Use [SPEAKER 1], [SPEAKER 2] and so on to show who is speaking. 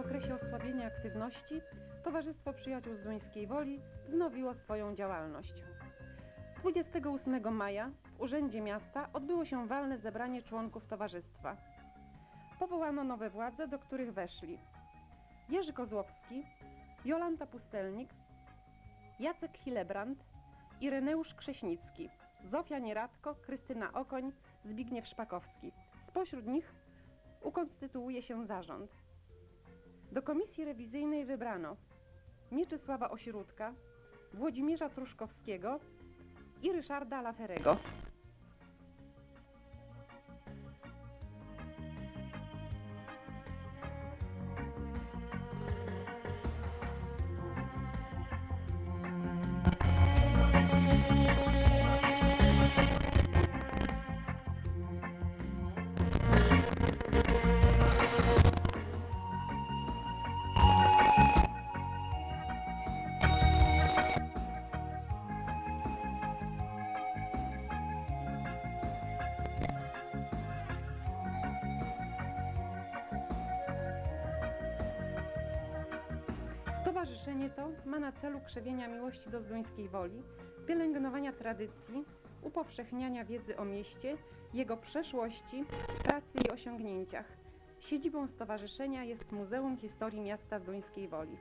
[SPEAKER 1] okresie osłabienia aktywności Towarzystwo Przyjaciół z Duńskiej Woli wznowiło swoją działalność. 28 maja w Urzędzie Miasta odbyło się walne zebranie członków towarzystwa. Powołano nowe władze, do których weszli Jerzy Kozłowski, Jolanta Pustelnik, Jacek Hilebrand, Ireneusz Krześnicki, Zofia Nieradko, Krystyna Okoń, Zbigniew Szpakowski. Spośród nich ukonstytuuje się zarząd. Do komisji rewizyjnej wybrano Mieczysława Osiródka, Włodzimierza Truszkowskiego i Ryszarda Laferego. Stowarzyszenie to ma na celu krzewienia miłości do Zduńskiej Woli, pielęgnowania tradycji, upowszechniania wiedzy o mieście, jego przeszłości, pracy i osiągnięciach. Siedzibą stowarzyszenia jest Muzeum Historii Miasta Zduńskiej Woli.